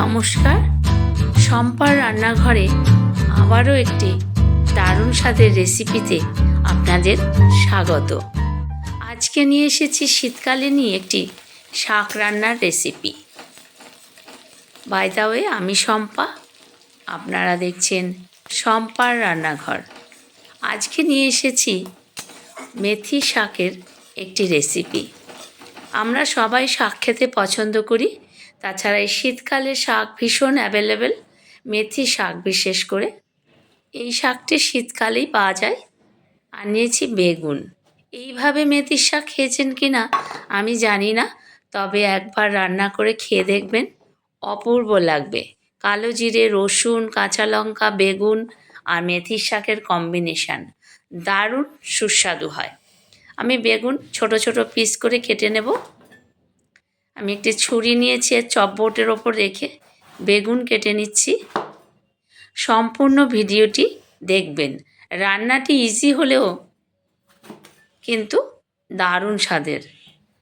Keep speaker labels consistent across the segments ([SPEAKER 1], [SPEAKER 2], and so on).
[SPEAKER 1] নমস্কার। সম্পার রান্নাঘরে আবারও একটি দারুণ স্বাদের রেসিপিতে আপনাদের স্বাগত। আজকে নিয়ে এসেছি শীতকালীনই একটি শাক রান্নার রেসিপি। বাই দ্য ওয়ে আমি শম্পা। আপনারা দেখছেন শম্পার রান্নাঘর। আজকে নিয়ে এসেছি মেথি শাকের একটি রেসিপি। আমরা সবাই শাক খেতে পছন্দ করি তাছাড়া এই শীতকালে শাক ভীষণ অ্যাভেলেবেল মেথি শাক বিশেষ করে। এই শাকটি শীতকালেই পাওয়া যায়। আর নিয়েছি বেগুন। এইভাবে মেথির শাক খেয়েছেন কি না আমি জানি না, তবে একবার রান্না করে খেয়ে দেখবেন। অপূর্ব লাগবে। কালো জিরে, রসুন, কাঁচা লঙ্কা, বেগুন আর মেথির শাকের কম্বিনেশান দারুণ সুস্বাদু হয়। আমি বেগুন ছোট ছোট পিস করে কেটে নেব। আমি একটি ছুরি নিয়েছি আর চপবোর্ডের ওপর রেখে বেগুন কেটে নিচ্ছি। সম্পূর্ণ ভিডিওটি দেখবেন। রান্নাটি ইজি হলেও কিন্তু দারুণ স্বাদের।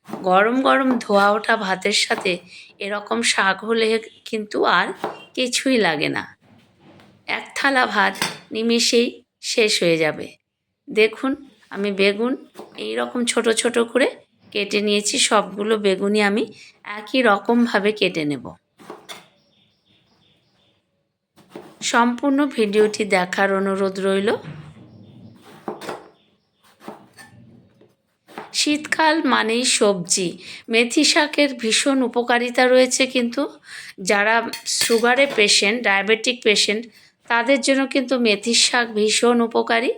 [SPEAKER 1] গরম গরম ধোয়া ওঠা ভাতের সাথে এরকম শাক হলে কিন্তু আর কিছুই লাগে না। এক থালা ভাত নিমিষেই শেষ হয়ে যাবে। দেখুন, আমি বেগুন এই রকম ছোট ছোট করে কেটে নিয়েছি, সবগুলো বেগুনি আমি একই রকমভাবে কেটে নেব। সম্পূর্ণ ভিডিওটি দেখার অনুরোধ রইল। শীতকাল মানেই সবজি। মেথি শাকের ভীষণ উপকারিতা রয়েছে কিন্তু যারা সুগারে পেশেন্ট ডায়াবেটিক পেশেন্ট তাদের জন্য কিন্তু মেথির শাক ভীষণ উপকারী।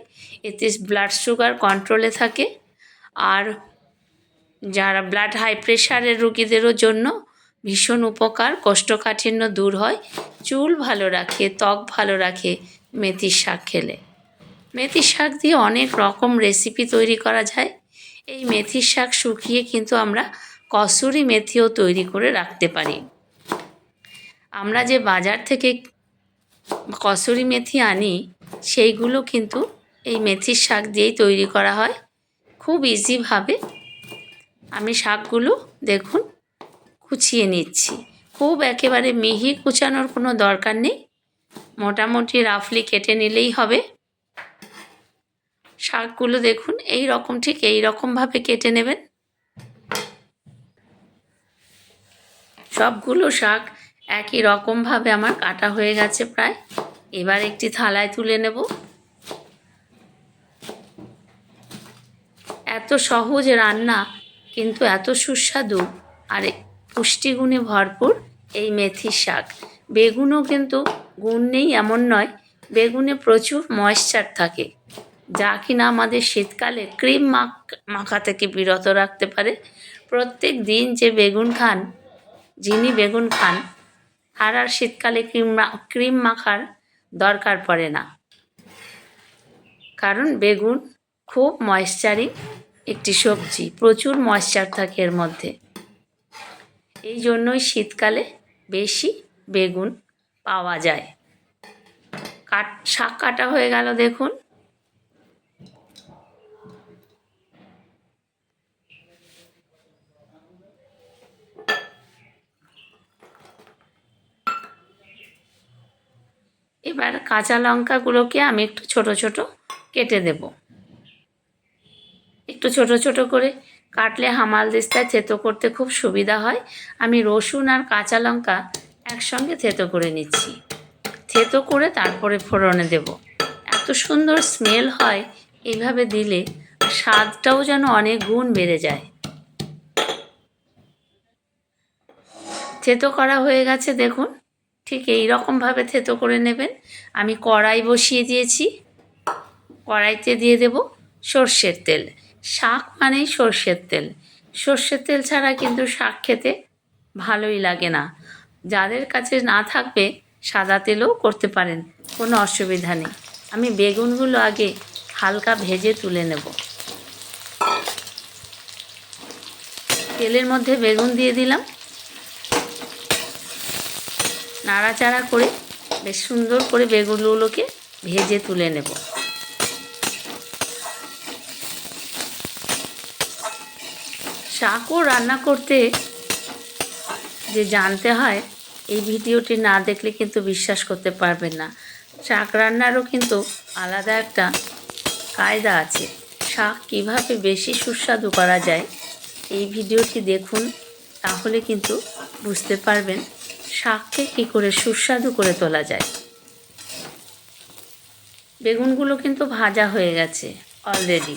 [SPEAKER 1] এতে ব্লাড সুগার কন্ট্রোলে থাকে। আর যারা ব্লাড হাই প্রেশারের রুগীদেরও জন্য ভীষণ উপকার, কোষ্ঠকাঠিন্য দূর হয়, চুল ভালো রাখে, ত্বক ভালো রাখে মেথির শাক খেলে। মেথির শাক দিয়ে অনেক রকম রেসিপি তৈরি করা যায়। এই মেথির শাক শুকিয়ে কিন্তু আমরা কসুরি মেথিও তৈরি করে রাখতে পারি। আমরা যে বাজার থেকে কসুরি মেথি আনি, সেইগুলো কিন্তু এই মেথির শাক দিয়েই তৈরি করা হয়। খুব ইজিভাবে আমি শাকগুলো দেখুন কুচিয়ে নিচ্ছি। খুব একেবারে মিহি কুচানোর কোনো দরকার নেই। মোটামুটি রাফলি কেটে নিলেই হবে। শাকগুলো দেখুন এই রকম, ঠিক এই রকমভাবে কেটে নেবেন। সবগুলো শাক একই রকমভাবে আমার কাটা হয়ে গেছে প্রায়। এবার একটি থালায় তুলে নেব। এত সহজ রান্না কিন্তু এত সুস্বাদু আর পুষ্টিগুণে ভরপুর এই মেথির শাক। বেগুনও কিন্তু গুণ নেই এমন নয়, বেগুনে প্রচুর ময়েশ্চার থাকে, যা কিনা আমাদের শীতকালে ক্রিম মাখ, মাখা থেকে বিরত রাখতে পারে। প্রত্যেক দিন যে বেগুন খান, যিনি বেগুন খান, আর আর শীতকালে ক্রিম ক্রিম মাখার দরকার পড়ে না। কারণ বেগুন খুব ময়েশ্চারিং একটি সবজি, প্রচুর ময়শ্চার থাকে এর মধ্যে। এই জন্যই শীতকালে বেশি বেগুন পাওয়া যায়। কাট, শাক কাটা হয়ে গেল দেখুন। এবার কাঁচা লঙ্কাগুলোকে আমি একটু ছোট ছোট কেটে দেব। একটু ছোট ছোট করে কাটলে হামাল দিস্তায় থেতো করতে খুব সুবিধা হয়। আমি রসুন আর কাঁচা লঙ্কা একসঙ্গে থেতো করে নিচ্ছি। থেতো করে তারপরে ফোড়নে দেব। এত সুন্দর স্মেল হয় এইভাবে দিলে স্বাদটাও যেন অনেক গুণ বেড়ে যায়। থেতো করা হয়ে গেছে দেখুন। ঠিক এই রকমভাবে থেতো করে নেবেন। আমি কড়াই বসিয়ে দিয়েছি। কড়াইতে দিয়ে দেব সর্ষের তেল। শাক মানেই সর্ষের তেল। সর্ষের তেল ছাড়া কিন্তু শাক খেতে ভালোই লাগে না। যাদের কাছে না থাকবে, সাদা তেলও করতে পারেন, কোনো অসুবিধা নেই। আমি বেগুনগুলো আগে হালকা ভেজে তুলে নেব। তেলের মধ্যে বেগুন দিয়ে দিলাম। নাড়াচাড়া করে বেশ সুন্দর করে বেগুনগুলোকে ভেজে তুলে নেব। শাকও রান্না করতে যে জানতে হয়, এই ভিডিওটি না দেখলে কিন্তু বিশ্বাস করতে পারবেন না। শাক রান্নারও কিন্তু আলাদা একটা কায়দা আছে। শাক কীভাবে বেশি সুস্বাদু করা যায়, এই ভিডিওটি দেখুন, তাহলে কিন্তু বুঝতে পারবেন শাককে কী করে সুস্বাদু করে তোলা যায়। বেগুনগুলো কিন্তু ভাজা হয়ে গেছে অলরেডি।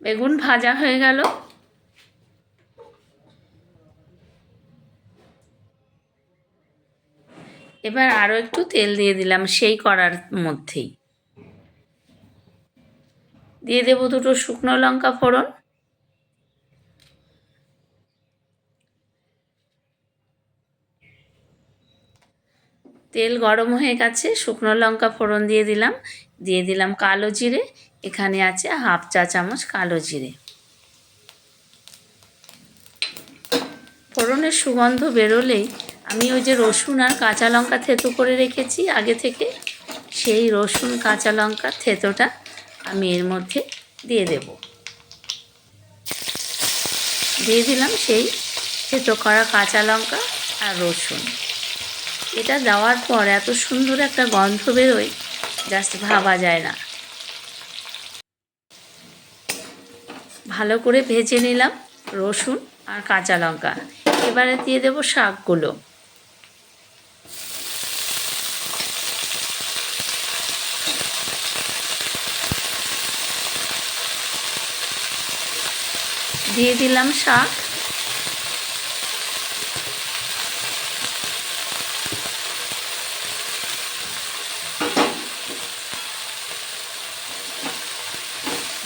[SPEAKER 1] বেগুন ভাজা হয়ে গেল। এবার আরও একটু তেল দিয়ে দিলাম সেই করার মধ্যেই। দিয়ে দেবো দুটো শুকনো লঙ্কা ফোড়ন। তেল গরম হয়ে গেছে, শুকনো লঙ্কা ফোড়ন দিয়ে দিলাম। দিয়ে দিলাম কালো জিরে এখানে আছে হাফ চা চামচ কালো জিরে। ফোড়নের সুগন্ধ বেরোলেই আমি ওই যে রসুন আর কাঁচা লঙ্কা থেতো করে রেখেছি আগে থেকে, সেই রসুন, কাঁচা লঙ্কা থেতোটা আমি এর মধ্যে দিয়ে দেব। দিয়ে দিলাম সেই থেতো করা কাঁচা লঙ্কা আর রসুন। এটা দেওয়ার পর এত সুন্দর একটা গন্ধ বেরোয়, জাস্ট ভাবা যায় না। ভালো করে ভেজে নিলাম রসুন আর কাঁচা লঙ্কা। এবারে দিয়ে দেব শাকগুলো। দিয়ে দিলাম শাক।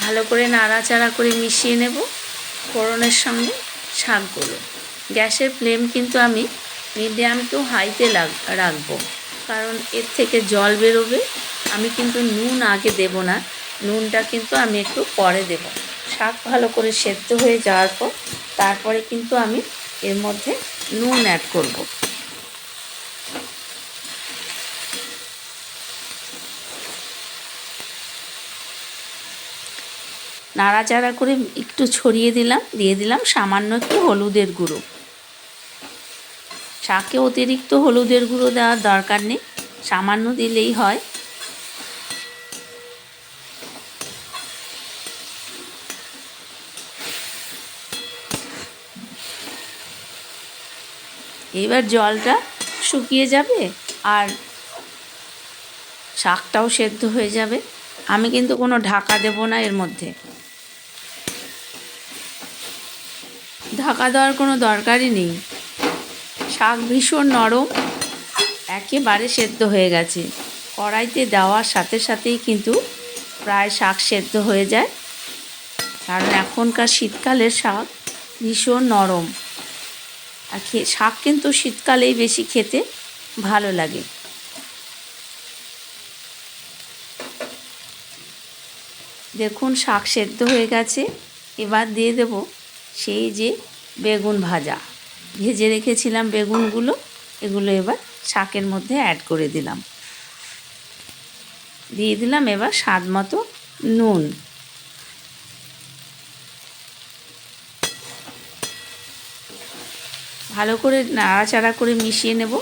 [SPEAKER 1] ভালো করে নাড়াচাড়া করে মিশিয়ে নেব ফোড়নের সঙ্গে শাকগুলো। গ্যাসের ফ্লেম কিন্তু আমি মিডিয়াম টু হাইতে লাগ, রাখব। কারণ এর থেকে জল বেরোবে। আমি কিন্তু নুন আগে দেব না। নুনটা কিন্তু আমি একটু পরে দেব। শাক ভালো করে সেদ্ধ হয়ে যাওয়ার পর তারপরে কিন্তু আমি এর মধ্যে নুন অ্যাড করব। নাড়াচাড়া করে একটু ছড়িয়ে দিলাম, দিয়ে দিলাম সামান্য একটু হলুদের গুঁড়ো। শাকে অতিরিক্ত হলুদের গুঁড়ো দেওয়ার দরকার নেই, সামান্য দিলেই হয়। এবার জলটা শুকিয়ে যাবে আর শাকটাও সেদ্ধ হয়ে যাবে। আমি কিন্তু কোনো ঢাকা দেব না এর মধ্যে। ঢাকা দেওয়ার কোনো দরকারই নেই। শাক ভীষণ নরম, একেবারে সেদ্ধ হয়ে গেছে। কড়াইতে দেওয়ার সাথে সাথেই কিন্তু প্রায় শাক সেদ্ধ হয়ে যায়। কারণ এখনকার শীতকালের শাক ভীষণ নরম। আর শাক কিন্তু শীতকালেই বেশি খেতে ভালো লাগে। দেখুন, শাক সেদ্ধ হয়ে গেছে। এবার দিয়ে দেব সেই যে বেগুন ভাজা, ভেজে রেখেছিলাম বেগুনগুলো, এগুলো এবার শাকের মধ্যে অ্যাড করে দিলাম। দিয়ে দিলাম এবার স্বাদ মতো নুন। ভালো করে নাড়াচাড়া করে মিশিয়ে নেব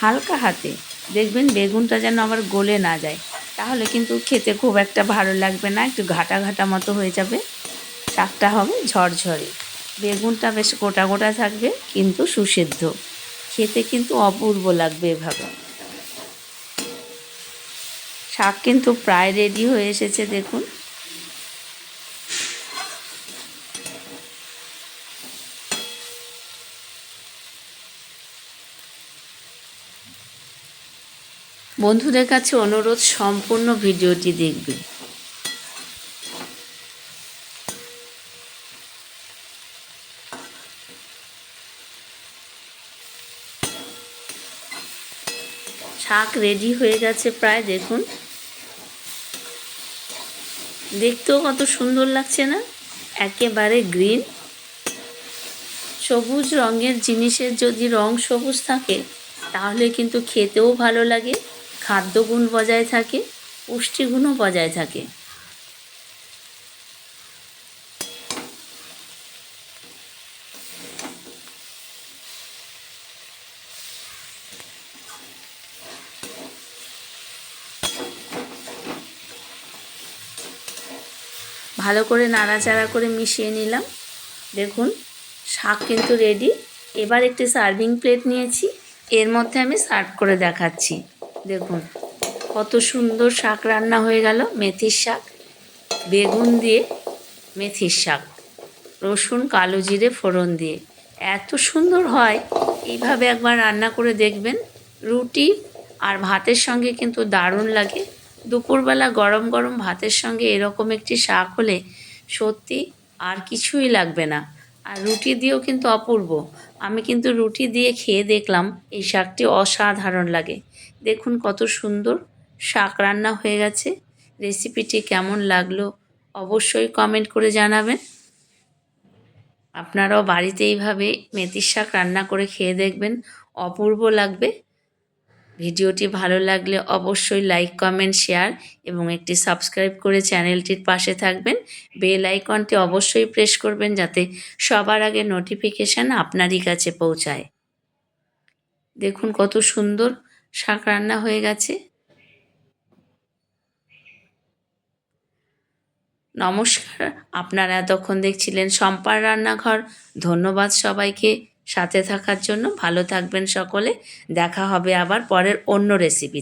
[SPEAKER 1] হালকা হাতে। দেখবেন বেগুনটা যেন আবার গলে না যায়। তাহলে কিন্তু খেতে খুব একটা ভালো লাগবে না, একটু ঘাটা ঘাটা মতো হয়ে যাবে। শাকটা হবে ঝরঝরে। বেগুনটা বেশ গোটা গোটা থাকবে, কিন্তু সুসেদ্ধ। খেতে কিন্তু অপূর্ব লাগবে এভাবে। শাক কিন্তু প্রায় রেডি হয়ে এসেছে, দেখুন। বন্ধুদের কাছে অনুরোধ, সম্পূর্ণ ভিডিওটি দেখবে শাক রেডি হয়ে গেছে প্রায়, দেখুন। দেখতেও কত সুন্দর লাগছে না? একেবারে গ্রিন সবুজ রঙের জিনিসের যদি রং সবুজ থাকে, তাহলে কিন্তু খেতেও ভালো লাগে, খাদ্যগুণ বজায় থাকে, পুষ্টিগুণও বজায় থাকে। ভালো করে নাড়াচাড়া করে মিশিয়ে নিলাম। দেখুন, শাক কিন্তু রেডি এবার একটি সার্ভিং প্লেট নিয়েছি। এর মধ্যে আমি সার্ভ করে দেখাচ্ছি। দেখুন, কত সুন্দর শাক রান্না হয়ে গেল, মেথির শাক। বেগুন দিয়ে মেথির শাক, রসুন, কালো জিরে, ফোড়ন দিয়ে। এত সুন্দর হয়, এইভাবে একবার রান্না করে দেখবেন। রুটি আর ভাতের সঙ্গে কিন্তু দারুণ লাগে। দুপুরবেলা গরম গরম ভাতের সঙ্গে এরকম একটি শাক হলে সত্যি আর কিছুই লাগবে না। আর রুটি দিয়েও কিন্তু অপূর্ব। আমি কিন্তু রুটি দিয়ে খেয়ে দেখলাম এই শাকটি অসাধারণ লাগে। দেখুন কত সুন্দর শাক রান্না হয়ে গেছে। রেসিপিটি কেমন লাগল অবশ্যই কমেন্ট করে জানাবেন। আপনারাও বাড়িতে এইভাবে মেথির শাক রান্না করে খেয়ে দেখবেন। অপূর্ব লাগবে। ভিডিওটি ভালো লাগলে অবশ্যই লাইক কমেন্ট শেয়ার এবং একটি সাবস্ক্রাইব করে চ্যানেলটির পাশে থাকবেন। বেল আইকনটি অবশ্যই প্রেস করবেন যাতে সবার আগে নোটিফিকেশান আপনারই কাছে পৌঁছায়। দেখুন কত সুন্দর শাক রান্না হয়ে গেছে। নমস্কার, আপনারা এতক্ষণ দেখছিলেন সম্পার রান্নাঘর। ধন্যবাদ সবাইকে। সাথে থাকার জন্য ভালো থাকবেন সকলে। দেখা হবে আবার পরের অন্য রেসিপি